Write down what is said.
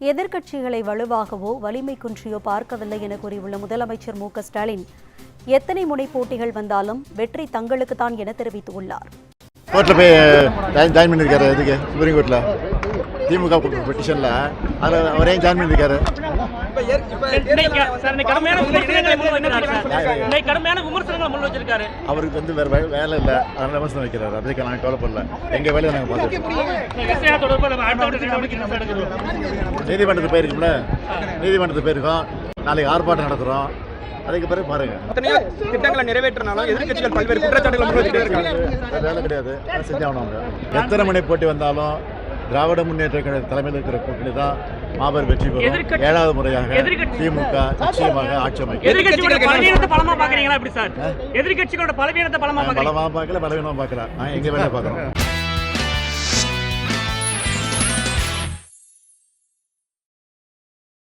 எதிர்க்கட்சிகளை வலுவாகவோ வலிமை குன்றியோ பார்க்கவில்லை என கூறியுள்ள முதலமைச்சர் மு க ஸ்டாலின் எத்தனை முனை போட்டிகள் வந்தாலும் வெற்றி தங்களுக்குத்தான் என தெரிவித்துள்ளார் கோர்ட்டில் போய் ஜாயின் பண்ணியிருக்காரு இதுக்கு சுப்ரீம் கோர்ட்டில் திமுக பெட்டிஷனில் அதில் அவரே ஜாயின் பண்ணியிருக்காரு இன்னைக்கு கடுமையான விமர்சனங்களை முன் முன் வச்சிருக்காரு. அவருக்கு வந்து வேறு வேலை இல்லை. அதனால விமர்சனம் வைக்கிறாரு. அதுக்கு நாங்கள் கவலைப்படல. எங்கள் வேலையை நாங்கள் பார்த்துருக்கோம் நீதிமன்றத்துக்கு போயிருக்கோம்ல? நீதிமன்றத்துக்கு போயிருக்கோம். நாளைக்கு ஆர்ப்பாட்டம் நடத்துகிறோம் அதுக்கு பிறகு பாருங்க. எத்தனையோ திட்டங்களை நிறைவேற்றினாலும் எதிர்க்கட்சிகள் பல்வேறு குற்றச்சாட்டுகளை முன்வைத்துட்டே இருக்காங்க. அது வேலை கிடையாது. செஞ்சாகணும் அவங்க. எத்தனை மணி போட்டி வந்தாலும் திராவிட முன்னேற்ற கழக தலைமையில் இருக்கிற கூட்டணி தான் மாபெரும் வெற்றி பெறும். ஏழாவது முறையாக திமுக நிச்சயமாக ஆட்சி அமைக்கும். எதிர்கட்சிகளோட பலவீனத்தை பலமா பார்க்கல பலவீனமாக பார்க்கல. நான் எங்கள் வேலையை பார்க்குறோம்.